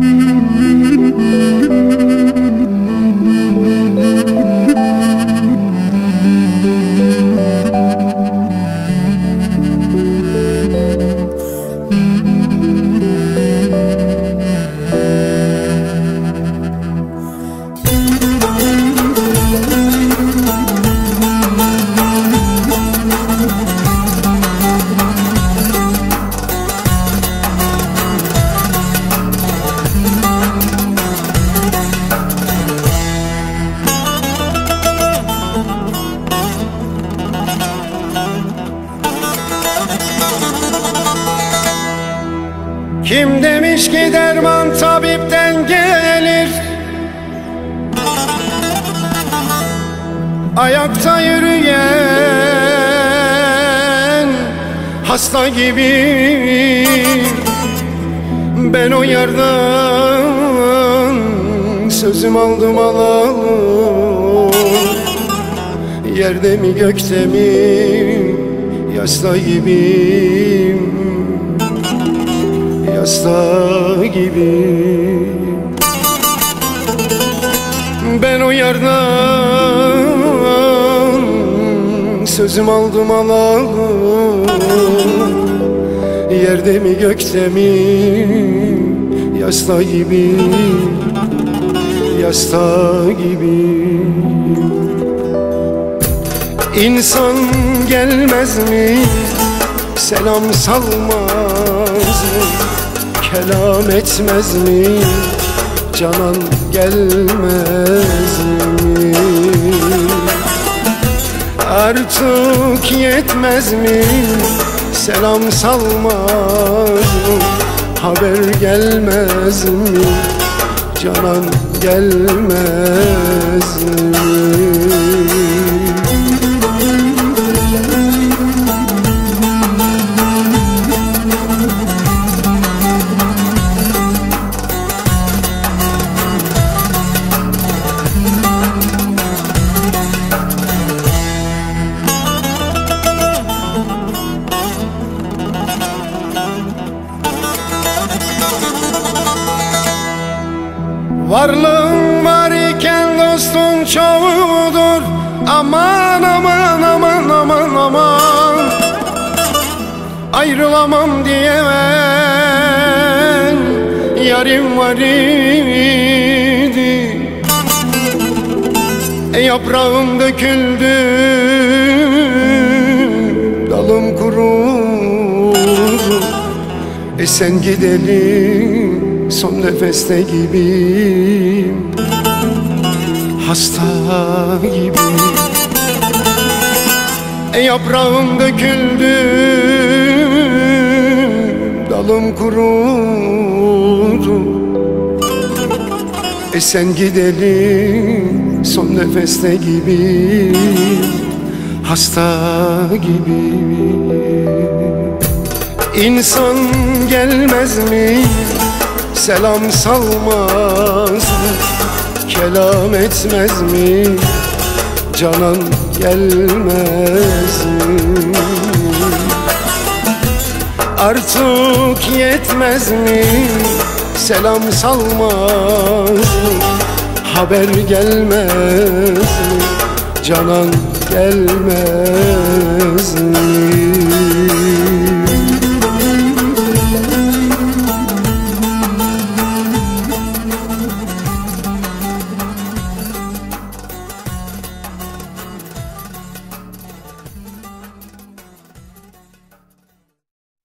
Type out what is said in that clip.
Mm-hmm. Kim demiş ki derman tabipten gelir? Ayakta yürüyen hasta gibi. Ben o yerden sözüm aldım alalım Yerde mi gökte mi yasta gibiyim Yasta gibi. Ben o yerden Sözüm aldım alalım Yerde mi gökte mi Yasta gibi. Yasta gibi. İnsan gelmez mi? Selam salmaz mı kelam etmez mi? Canan gelmez mi? Artık yetmez mi? Selam salmaz mı? Haber gelmez mi? Canan gelmez mi Varlığın var iken dostun çoğudur. Aman aman aman aman aman. Ayrılamam diyemen Yarim var idi. E Yaprağım döküldü Dalım kurudu. E sen gidelim son nefeste gibiyim. Hasta gibi e Yaprağım döküldü. Dalım kurudu. E sen gidelim. Son nefeste gibi Hasta gibi İnsan gelmez mi Selam salmaz Kelam etmez mi? Canan gelmez mi? Artık yetmez mi? Selam salmaz Haber gelmez mi? Canan gelmez mi